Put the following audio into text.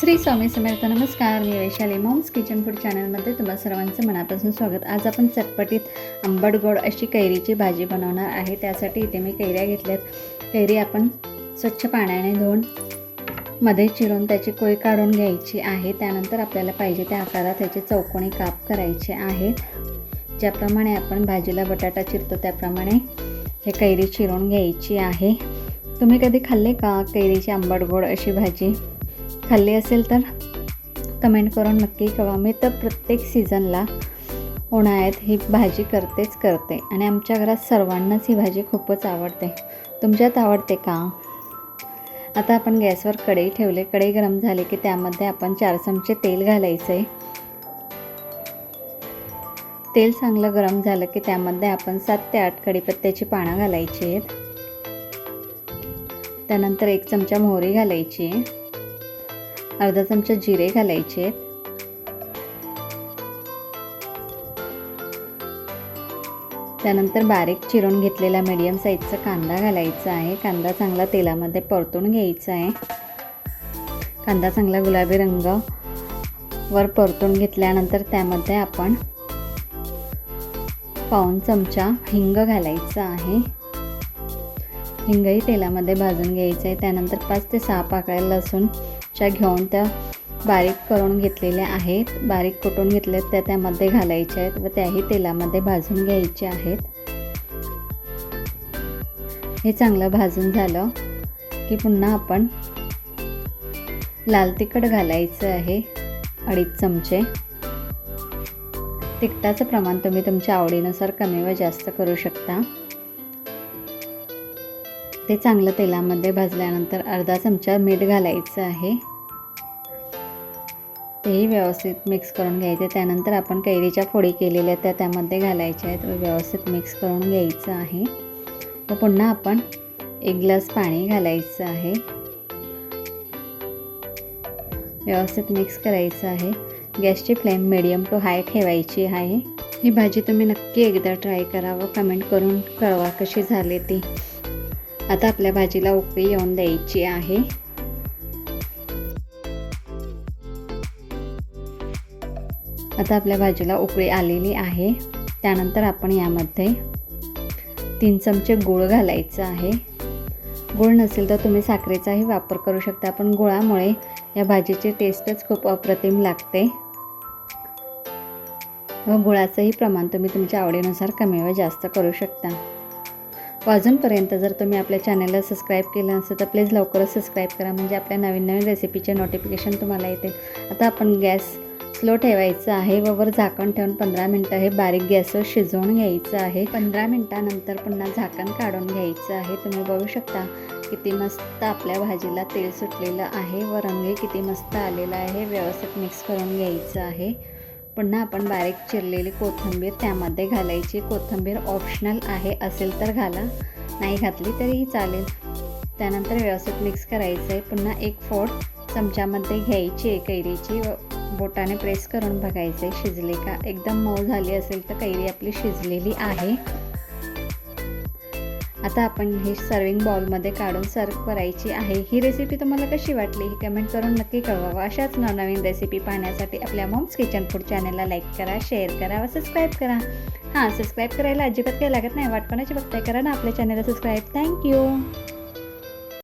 श्री स्वामी समर्थ नमस्कार. मी Vaishali moms kitchen food चॅनलमध्ये तुम्हा सर्वांचं मनापासून स्वागत. आज आपण चटपटीत आंबट गोड अशी कैरीची भाजी बनवणार आहे. त्यासाठी इथे मी कैऱ्या घेतल्यात. कैरी आपण स्वच्छ पाण्याने धुवून मध्ये चिरून त्याची कोय काढून घ्यायची आहे. त्यानंतर आपल्याला पाहिजे त्या आकारात त्याचे चौकोनी काप करायचे आहे. ज्याप्रमाणे आपण भाजीला बटाटा चिरतो त्याप्रमाणे हे कैरी चिरून घ्यायची आहे. तुम्ही कधी खाल्ले का कैरीची आंबट गोड अशी भाजी? खाल्ली असेल तर कमेंट करून नक्की कळवा. मी तर प्रत्येक सीझनला उन्हाळ्यात ही भाजी करतेच करते आणि आमच्या घरात सर्वांनाच ही भाजी खूपच आवडते. तुमच्यात आवडते का? आता आपण गॅसवर कढई ठेवले. कढई गरम झाली की त्यामध्ये आपण चार चमचे तेल घालायचं. आहे तेल चांगलं गरम झालं की त्यामध्ये आपण सात ते आठ कढीपत्त्याची पानं घालायची आहेत. त्यानंतर एक चमचा मोहरी घालायची. आहे अर्धा चमचा जिरे घालायचे. आहेत त्यानंतर बारीक चिरून घेतलेला मीडियम साईजचा कांदा घालायचा आहे. कांदा चांगला तेलामध्ये परतून घ्यायचा आहे. कांदा चांगला गुलाबी रंग वर परतून घेतल्यानंतर त्यामध्ये आपण पाऊन चमचा हिंग घालायचा आहे. हिंगही तेलामध्ये भाजून घ्यायचं आहे. त्यानंतर पाच ते सहा पाकळ्या लसूणच्या घेऊन त्या बारीक करून घेतलेल्या आहेत. बारीक कुटून घेतल्या त्या त्यामध्ये घालायच्या आहेत व त्याही तेलामध्ये भाजून घ्यायच्या आहेत. हे चांगलं भाजून झालं की पुन्हा आपण लाल तिखट घालायचं आहे अडीच चमचे. तिखटाचं प्रमाण तुम्ही तुमच्या आवडीनुसार कमी व जास्त करू शकता. ते चांगलं तेलामध्ये भाजल्यानंतर अर्धा चमचा मीठ घालायचं आहे. तेही व्यवस्थित मिक्स करून घ्यायचे. त्यानंतर आपण कैरीच्या फोडी केलेल्या त्या त्यामध्ये घालायच्या आहेत. व व्यवस्थित मिक्स करून घ्यायचं आहे. व पुन्हा आपण एक ग्लास पाणी घालायचं आहे. व्यवस्थित मिक्स करायचं आहे. गॅसची फ्लेम मिडियम टू हाय ठेवायची आहे. ही भाजी तुम्ही नक्की एकदा ट्राय करा व कमेंट करून कळवा कशी झाली ती. आता आपल्या भाजीला उकळी येऊन द्यायची आहे. आता आपल्या भाजीला उकळी आलेली आहे. त्यानंतर आपण यामध्ये तीन चमचे गूळ घालायचं आहे. गूळ नसेल तर तुम्ही साखरेचाही वापर करू शकता. पण गुळामुळे या भाजीची टेस्टच खूप अप्रतिम लागते. व गुळाचंही प्रमाण तुम्ही तुमच्या आवडीनुसार कमी व जास्त करू शकता. अजूनपर्यंत जर तुम्ही आपल्या चॅनलला सबस्क्राईब केलं असेल तर प्लीज लवकरच सबस्क्राईब करा. म्हणजे आपल्या नवीन नवीन रेसिपीचे नोटिफिकेशन तुम्हाला येते आता आपण गॅस स्लो ठेवायचं आहे व वर झाकण ठेवून पंधरा मिनटं हे बारीक गॅसवर शिजवून घ्यायचं आहे. पंधरा मिनटानंतर पुन्हा झाकण काढून घ्यायचं आहे. तुम्ही बघू शकता किती मस्त आपल्या भाजीला तेल सुटलेलं आहे व रंगही किती मस्त आलेला आहे. व्यवस्थित मिक्स करून घ्यायचं आहे. पुन्हा आपण बारीक चिरलेली कोथिंबीर त्यामध्ये घालायची. कोथिंबीर ऑप्शनल आहे असेल तर घाला. नाही घातली तरीही चालेल. त्यानंतर व्यवस्थित मिक्स करायचं आहे पुन्हा एक फोड चमच्यामध्ये घ्यायची आहे कैरीची. बोटाने प्रेस करून बघायचं आहे शिजले का? एकदम मऊ झाली असेल तर कैरी आपली शिजलेली आहे. आता आपण हे सर्विंग बॉलमध्ये काढून सर्व करायची आहे. ही रेसिपी तुम्हाला कशी वाटली ही कमेंट करून नक्की कळवा अशाच नवनवीन रेसिपी पाहण्यासाठी आपल्या मॉम्स किचन फूड चॅनलला लाईक करा शेअर करा व सबस्क्राईब करा. हां सबस्क्राईब करायला अजिबात काही लागत नाही. वाटपणाची बघताय करा ना आपल्या चॅनलला सबस्क्राईब थँक्यू